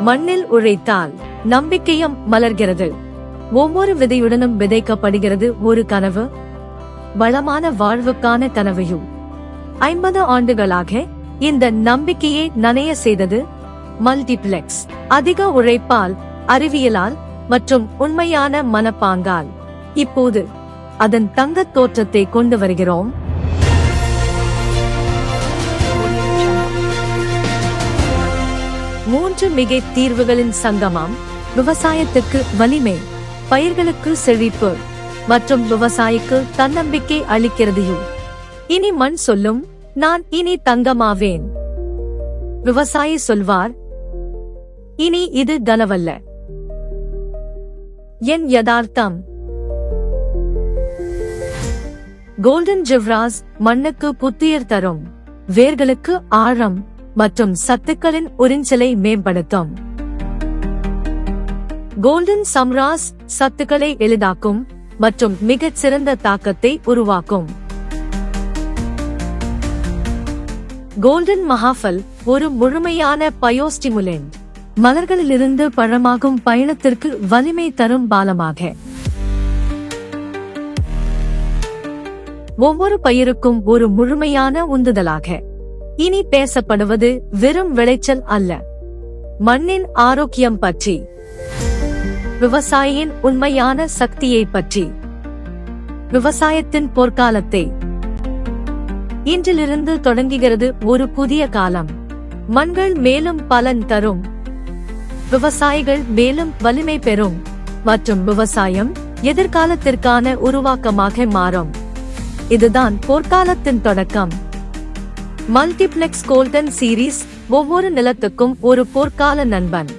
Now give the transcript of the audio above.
மண்ணில் உழைத்தால் நம்பிக்கையும் மலர்கிறது. ஒவ்வொரு விதையுடனும் விதைக்கப்படுகிறது ஒரு கனவு. வளமான வாழ்வுக்கான கனவையும். ஐம்பது ஆண்டுகளாக இந்த நம்பிக்கையை நனைய செய்தது மல்டிப்ளெக்ஸ். அதிக உழைப்பால் அறிவியலால் மற்றும் உண்மையான மனப்பாங்கால். இப்போது அதன் தங்கத் தோற்றத்தை கொண்டு வருகிறோம். மாற்று மிகை தீர்வுகளின் சங்கமம். விவசாயத்துக்கு வலிமை பயிர்களுக்கு செழிப்பு மற்றும் விவசாயிக்கு தன்னம்பிக்கை அளிக்கிறது இனி மண் சொல்லும் நான் இனி தங்கமாவேன். விவசாயி சொல்வார் இனி இது கனவல்ல. என் யதார்த்தம். கோல்டன் ஜிவ்ராஸ் மண்ணுக்கு புத்துயிர் தரும் வேர்களுக்கு ஆழம் மற்றும் சத்துக்களின் உறிஞ்சலை மேம்படுத்தும். கோல்டன் சம்ராஸ் சத்துக்களை எளிதாக்கும் மற்றும் மிகச் சிறந்த தாக்கத்தை உருவாக்கும். கோல்டன் மகாஃபல் ஒரு முழுமையான பயோஸ்டிமுலென்ட் மலர்களிலிருந்து பழமாகும் பயணத்திற்கு வலிமை தரும் பாலமாக. ஒவ்வொரு பயிருக்கும் ஒரு முழுமையான உந்துதலாக. இனி பேசப்படுவது வெறும் விளைச்சல் அல்ல. மண்ணின் ஆரோக்கியம் பற்றி. விவசாயியின் உண்மையான சக்தியை பற்றி. விவசாயத்தின் பொற்காலத்தை இன்றிலிருந்து தொடங்குகிறது ஒரு புதிய காலம். மண்கள் மேலும் பலன் தரும். விவசாயிகள் மேலும் வலிமை பெறும். மற்றும் விவசாயம் எதிர்காலத்திற்கான உருவாக்கமாக மாறும். இதுதான் பொற்காலத்தின் தொடக்கம். மல்டிப்ளெக்ஸ் கோல்டன் சீரீஸ் ஒவ்வொரு நிலத்துக்கும் ஒரு போர்க்கால நண்பன்.